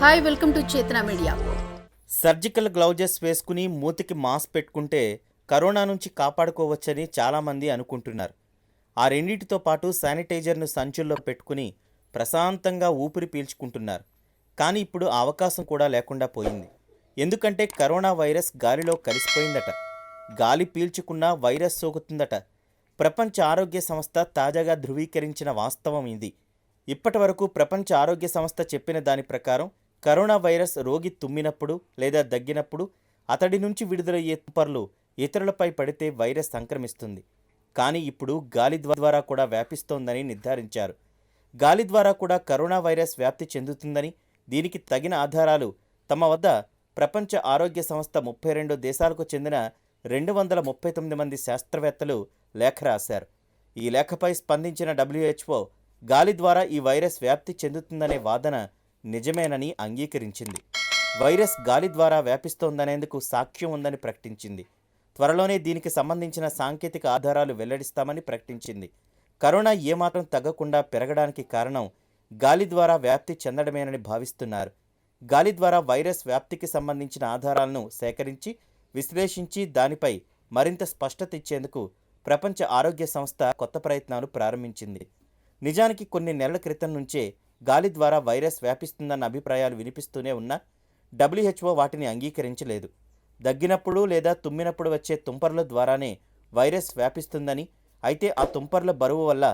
Hi welcome to Chetana media. Surgical gloves వేసుకుని మూతికి mask పెట్టుకుంటే కరోనా నుంచి కాపాడుకోవచ్చని చాలామంది అనుకుంటున్నారు. ఆ రెండింటితో పాటు శానిటైజర్ను సంచుల్లో పెట్టుకుని ప్రశాంతంగా ఊపిరి పీల్చుకుంటున్నారు. కానీ ఇప్పుడు అవకాశం కూడా లేకుండా పోయింది. ఎందుకంటే కరోనా వైరస్ గాలిలో కలిసిపోయిందట. గాలి పీల్చుకున్నా వైరస్ సోకుతుందట. ప్రపంచ ఆరోగ్య సంస్థ తాజాగా ధృవీకరించిన వాస్తవం ఇది. ఇప్పటి వరకు ప్రపంచ ఆరోగ్య సంస్థ చెప్పిన దాని ప్రకారం కరోనా వైరస్ రోగి తుమ్మినప్పుడు లేదా దగ్గినప్పుడు అతడి నుంచి విడుదలయ్యే తుంపర్లు ఇతరులపై పడితే వైరస్ సంక్రమిస్తుంది. కానీ ఇప్పుడు గాలి ద్వారా కూడా వ్యాపిస్తోందని నిర్ధారించారు. గాలి ద్వారా కూడా కరోనా వైరస్ వ్యాప్తి చెందుతుందని దీనికి తగిన ఆధారాలు తమ వద్ద ప్రపంచ ఆరోగ్య సంస్థ ముప్పై రెండు దేశాలకు చెందిన రెండు వందల ముప్పై తొమ్మిది మంది శాస్త్రవేత్తలు లేఖ రాశారు. ఈ లేఖపై స్పందించిన డబ్ల్యూహెచ్ఓ గాలి ద్వారా ఈ వైరస్ వ్యాప్తి చెందుతుందనే వాదన నిజమేనని అంగీకరించింది. వైరస్ గాలి ద్వారా వ్యాపిస్తోందనేందుకు సాక్ష్యం ఉందని ప్రకటించింది. త్వరలోనే దీనికి సంబంధించిన సాంకేతిక ఆధారాలు వెల్లడిస్తామని ప్రకటించింది. కరోనా ఏమాత్రం తగ్గకుండా పెరగడానికి కారణం గాలి ద్వారా వ్యాప్తి చెందడమేనని భావిస్తున్నారు. గాలి ద్వారా వైరస్ వ్యాప్తికి సంబంధించిన ఆధారాలను సేకరించి విశ్లేషించి దానిపై మరింత స్పష్టత ఇచ్చేందుకు ప్రపంచ ఆరోగ్య సంస్థ కొత్త ప్రయత్నాలు ప్రారంభించింది. నిజానికి కొన్ని నెలల క్రితం నుంచే గాలి ద్వారా వైరస్ వ్యాపిస్తుందన్న అభిప్రాయాలు వినిపిస్తూనే ఉన్నా డబ్ల్యూహెచ్ఓ వాటిని అంగీకరించలేదు. దగ్గినప్పుడు లేదా తుమ్మినప్పుడు వచ్చే తుంపర్ల ద్వారానే వైరస్ వ్యాపిస్తుందని అయితే ఆ తుంపర్ల బరువు వల్ల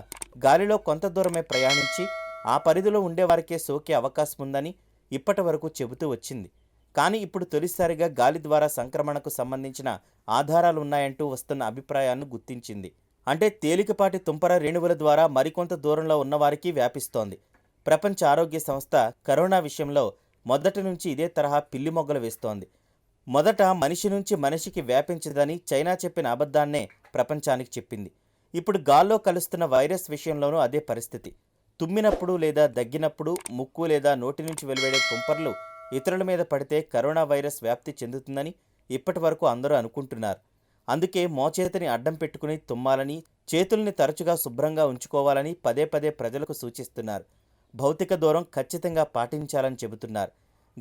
గాలిలో కొంత దూరమే ప్రయాణించి ఆ పరిధిలో ఉండేవారికే సోకే అవకాశం ఉందని ఇప్పటి వరకు చెబుతూ వచ్చింది. కానీ ఇప్పుడు తొలిసారిగా గాలి ద్వారా సంక్రమణకు సంబంధించిన ఆధారాలు ఉన్నాయంటూ వస్తున్న అభిప్రాయాలను గుర్తించింది. అంటే తేలికపాటి తుంపర రేణువుల ద్వారా మరికొంత దూరంలో ఉన్నవారికి వ్యాపిస్తోంది. ప్రపంచ ఆరోగ్య సంస్థ కరోనా విషయంలో మొదటి నుంచి ఇదే తరహా పిల్లి మొగ్గలు వేస్తోంది. మొదట మనిషి నుంచి మనిషికి వ్యాపించదని చైనా చెప్పిన అబద్ధాన్నే ప్రపంచానికి చెప్పింది. ఇప్పుడు గాల్లో కలుస్తున్న వైరస్ విషయంలోనూ అదే పరిస్థితి. తుమ్మినప్పుడు లేదా దగ్గినప్పుడు ముక్కు లేదా నోటి నుంచి వెలువడే తుంపర్లు ఇతరుల మీద పడితే కరోనా వైరస్ వ్యాప్తి చెందుతుందని ఇప్పటి వరకు అందరూ అనుకుంటున్నారు. అందుకే మోచేతిని అడ్డం పెట్టుకుని తుమ్మాలని చేతుల్ని తరచుగా శుభ్రంగా ఉంచుకోవాలని పదే పదే ప్రజలకు సూచిస్తున్నారు. భౌతిక దూరం ఖచ్చితంగా పాటించాలని చెబుతున్నారు.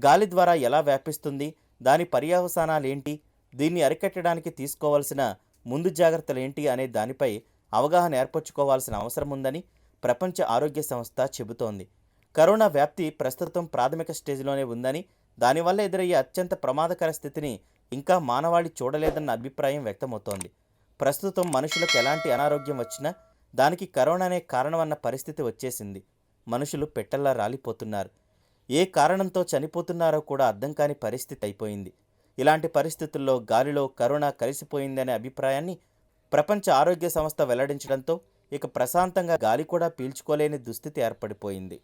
గాలి ద్వారా ఎలా వ్యాపిస్తుంది? దాని పర్యవసానాలేంటి? దీన్ని అరికట్టడానికి తీసుకోవాల్సిన ముందు జాగ్రత్తలేంటి? అనే దానిపై అవగాహన ఏర్పరచుకోవాల్సిన అవసరం ఉందని ప్రపంచ ఆరోగ్య సంస్థ చెబుతోంది. కరోనా వ్యాప్తి ప్రస్తుతం ప్రాథమిక స్టేజ్లోనే ఉందని దానివల్ల ఎదురయ్యే అత్యంత ప్రమాదకర స్థితిని ఇంకా మానవాళి చూడలేదన్న అభిప్రాయం వ్యక్తమవుతోంది. ప్రస్తుతం మనుషులకు ఎలాంటి అనారోగ్యం వచ్చినా దానికి కరోనానే కారణమన్న పరిస్థితి వచ్చేసింది. మనుషులు పెట్టల్లా రాలిపోతున్నారు. ఏ కారణంతో చనిపోతున్నారో కూడా అర్థం కాని పరిస్థితి అయిపోయింది. ఇలాంటి పరిస్థితుల్లో గాలిలో కరోనా కలిసిపోయిందనే అభిప్రాయాన్ని ప్రపంచ ఆరోగ్య సంస్థ వెల్లడించడంతో ఇక ప్రశాంతంగా గాలి కూడా పీల్చుకోలేని దుస్థితి ఏర్పడిపోయింది.